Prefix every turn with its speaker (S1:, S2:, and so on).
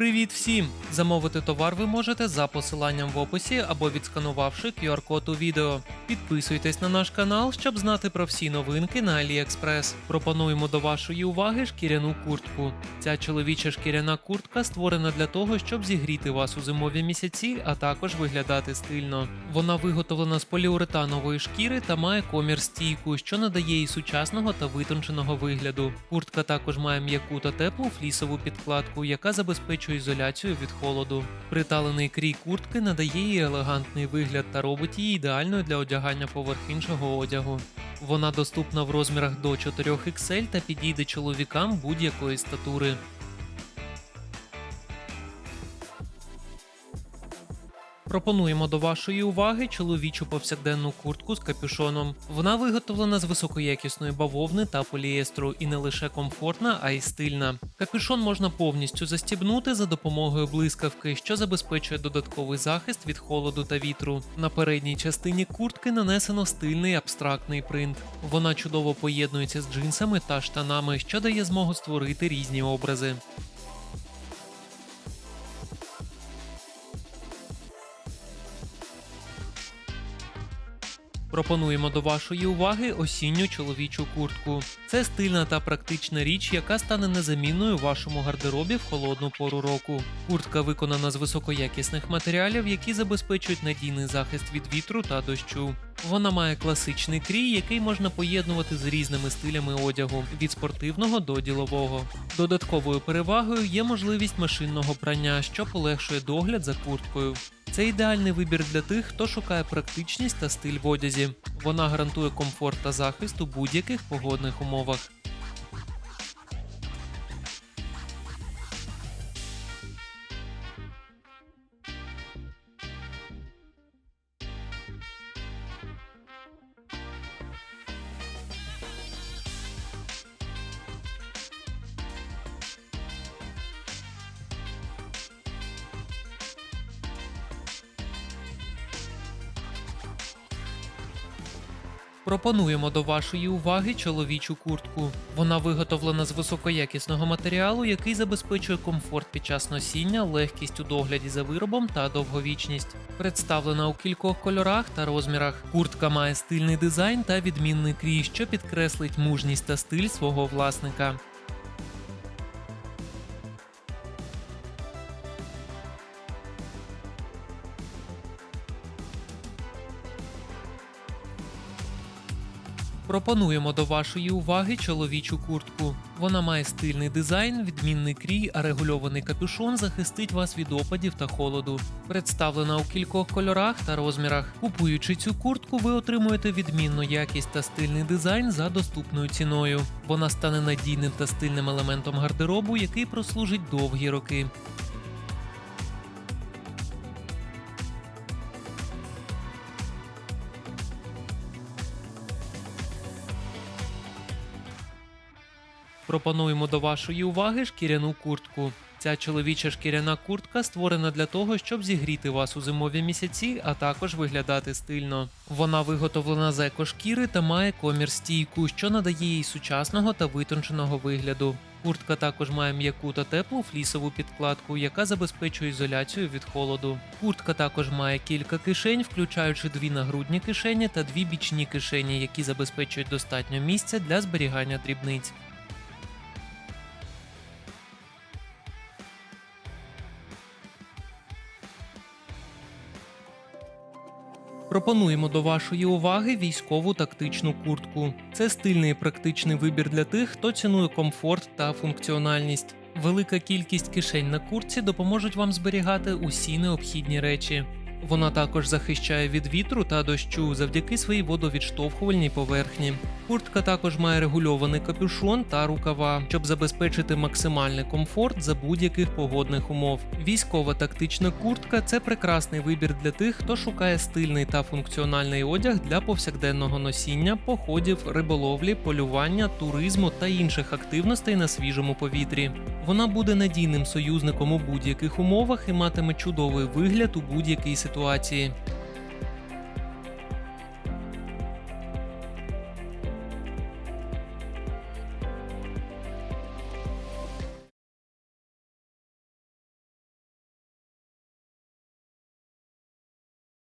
S1: Привіт всім! Замовити товар ви можете за посиланням в описі або відсканувавши QR-код у відео. Підписуйтесь на наш канал, щоб знати про всі новинки на AliExpress. Пропонуємо до вашої уваги шкіряну куртку. Ця чоловіча шкіряна куртка створена для того, щоб зігріти вас у зимові місяці, а також виглядати стильно. Вона виготовлена з поліуретанової шкіри та має комір стійку, що надає їй сучасного та витонченого вигляду. Куртка також має м'яку та теплу флісову підкладку, яка забезпечує ізоляцію від холоду. Приталений крій куртки надає їй елегантний вигляд та робить її ідеальною для одягання поверх іншого одягу. Вона доступна в розмірах до 4XL та підійде чоловікам будь-якої статури. Пропонуємо до вашої уваги чоловічу повсякденну куртку з капюшоном. Вона виготовлена з високоякісної бавовни та поліестру і не лише комфортна, а й стильна. Капюшон можна повністю застібнути за допомогою блискавки, що забезпечує додатковий захист від холоду та вітру. На передній частині куртки нанесено стильний абстрактний принт. Вона чудово поєднується з джинсами та штанами, що дає змогу створити різні образи. Пропонуємо до вашої уваги осінню чоловічу куртку. Це стильна та практична річ, яка стане незамінною вашому гардеробі в холодну пору року. Куртка виконана з високоякісних матеріалів, які забезпечують надійний захист від вітру та дощу. Вона має класичний крій, який можна поєднувати з різними стилями одягу від спортивного до ділового. Додатковою перевагою є можливість машинного прання, що полегшує догляд за курткою. Це ідеальний вибір для тих, хто шукає практичність та стиль в одязі. Вона гарантує комфорт та захист у будь-яких погодних умовах. Пропонуємо до вашої уваги чоловічу куртку. Вона виготовлена з високоякісного матеріалу, який забезпечує комфорт під час носіння, легкість у догляді за виробом та довговічність. Представлена у кількох кольорах та розмірах. Куртка має стильний дизайн та відмінний крій, що підкреслить мужність та стиль свого власника. Пропонуємо до вашої уваги чоловічу куртку. Вона має стильний дизайн, відмінний крій, а регульований капюшон захистить вас від опадів та холоду. Представлена у кількох кольорах та розмірах. Купуючи цю куртку, ви отримуєте відмінну якість та стильний дизайн за доступною ціною. Вона стане надійним та стильним елементом гардеробу, який прослужить довгі роки. Пропонуємо до вашої уваги шкіряну куртку. Ця чоловіча шкіряна куртка створена для того, щоб зігріти вас у зимові місяці, а також виглядати стильно. Вона виготовлена з екошкіри та має комір стійку, що надає їй сучасного та витонченого вигляду. Куртка також має м'яку та теплу флісову підкладку, яка забезпечує ізоляцію від холоду. Куртка також має кілька кишень, включаючи дві нагрудні кишені та дві бічні кишені, які забезпечують достатньо місця для зберігання дрібниць. Пропонуємо до вашої уваги військову тактичну куртку. Це стильний і практичний вибір для тих, хто цінує комфорт та функціональність. Велика кількість кишень на куртці допоможуть вам зберігати усі необхідні речі. Вона також захищає від вітру та дощу завдяки своїй водовідштовхувальній поверхні. Куртка також має регульований капюшон та рукава, щоб забезпечити максимальний комфорт за будь-яких погодних умов. Військова тактична куртка це прекрасний вибір для тих, хто шукає стильний та функціональний одяг для повсякденного носіння, походів, риболовлі, полювання, туризму та інших активностей на свіжому повітрі. Вона буде надійним союзником у будь-яких умовах і матиме чудовий вигляд у будь-якій ситуації.